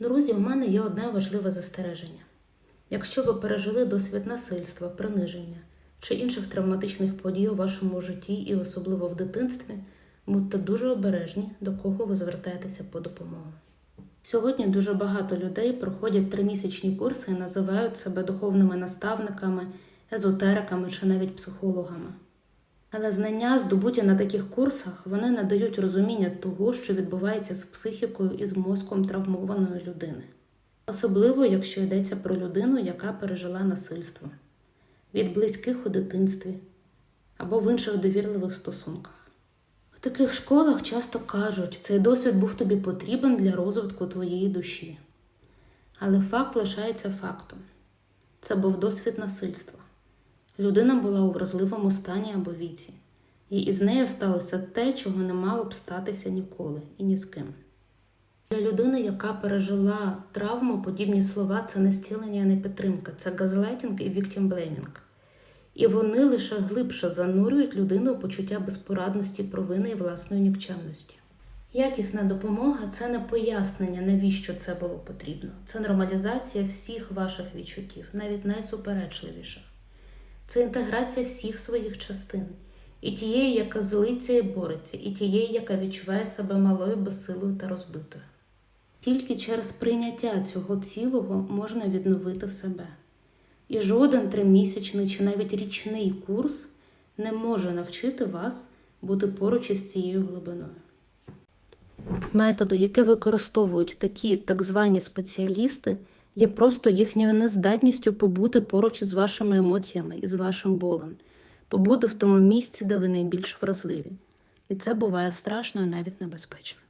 Друзі, у мене є одне важливе застереження. Якщо ви пережили досвід насильства, приниження чи інших травматичних подій у вашому житті і особливо в дитинстві, будьте дуже обережні, до кого ви звертаєтеся по допомогу. Сьогодні дуже багато людей проходять тримісячні курси і називають себе духовними наставниками, езотериками чи навіть психологами. Але знання, здобуті на таких курсах, вони не дають розуміння того, що відбувається з психікою і з мозком травмованої людини. Особливо, якщо йдеться про людину, яка пережила насильство від близьких у дитинстві або в інших довірливих стосунках. В таких школах часто кажуть, цей досвід був тобі потрібен для розвитку твоєї душі. Але факт лишається фактом. Це був досвід насильства. Людина була у вразливому стані або віці, і із нею сталося те, чого не мало б статися ніколи і ні з ким. Для людини, яка пережила травму, подібні слова це не зцілення, а не підтримка, це газлайтінг і віктімблеймінг. І вони лише глибше занурюють людину у почуття безпорадності, провини і власної нікчемності. Якісна допомога це не пояснення, навіщо це було потрібно. Це нормалізація всіх ваших відчуттів, навіть найсуперечливіших. Це інтеграція всіх своїх частин. І тієї, яка злиться і бореться, і тієї, яка відчуває себе малою, безсилою та розбитою. Тільки через прийняття цього цілого можна відновити себе. І жоден тримісячний чи навіть річний курс не може навчити вас бути поруч із цією глибиною. Методи, які використовують такі так звані спеціалісти, є просто їхньою нездатністю побути поруч із вашими емоціями і з вашим болем, побути в тому місці, де ви найбільш вразливі. І це буває страшно і навіть небезпечно.